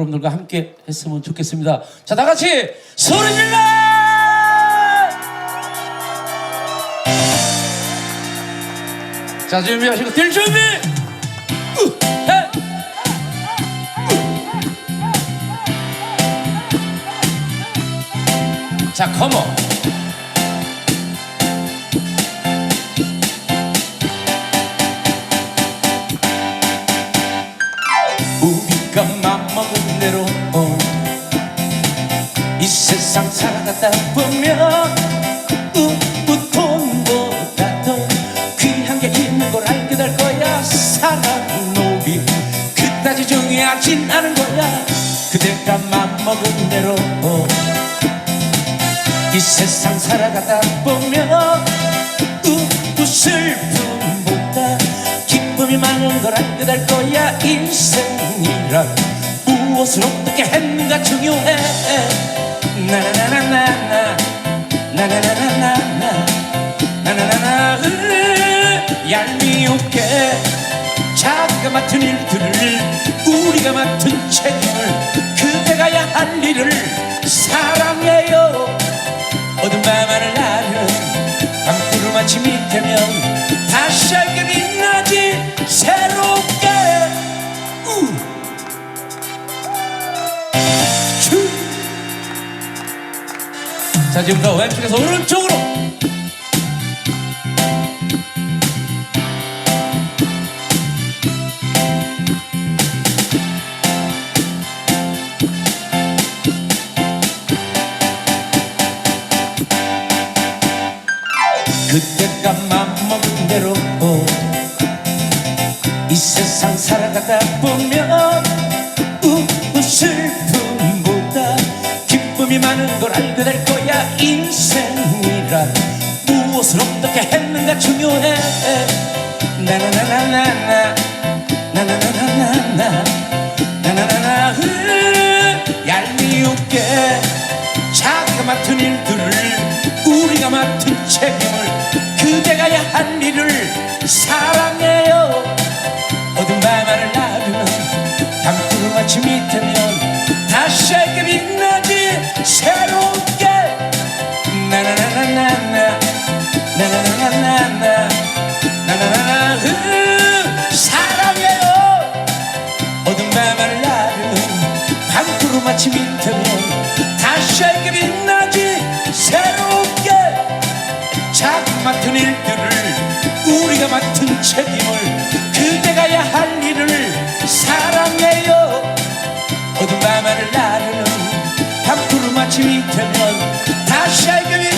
여러분들과 함께 했으면 좋겠습니다. 자, 다 같이 소리 질러! 자, 준비하시고 뛸 준비! 자, 컴온! 우리가 맘먹은 대로. 이 세상 살아가다 보면 우우 돈보다 더 귀한 게 있는 걸 알게 될 거야. 사랑 노비 그다지 중요하진 않은 거야. 그대가 맘먹은 대로. 이 세상 살아가다 보면 우우 슬픔보다. 기쁨이 많은 걸 알게 될 거야. 인생이란 무엇을 어떻게 했는가 중요해. 나나나나나 나 나나나나 나나 나나나나 으, 얄미우게. 자기가 맡은 일들을 우리가 맡은 책임을 그대가 해야 할 일을 사랑해요 자 지금부터 왼쪽에서 오른쪽으로. 그때가 맘먹은 대로 이 세상 살아가다 보면 기쁨이 많은 걸 알게 될 거야. 인생이란 무엇을 어떻게 했는가 중요해. 나나나나나나 나나나나나나 나나나나 으, 얄미우게. 자기가 맡은 일들을 우리가 맡은 책임을 그대가 할 일을 사랑해요 밝게 빛나지 새롭게. 나나나나나나 나나나나나 나 나나나나 으, 사랑해요. 어둠 밤하늘 나르는 밤구름 아침이 되면 다시 밝게 빛나지 새롭게. 자기 맡은 일들을 우리가 맡은 책임을 밤하늘 나르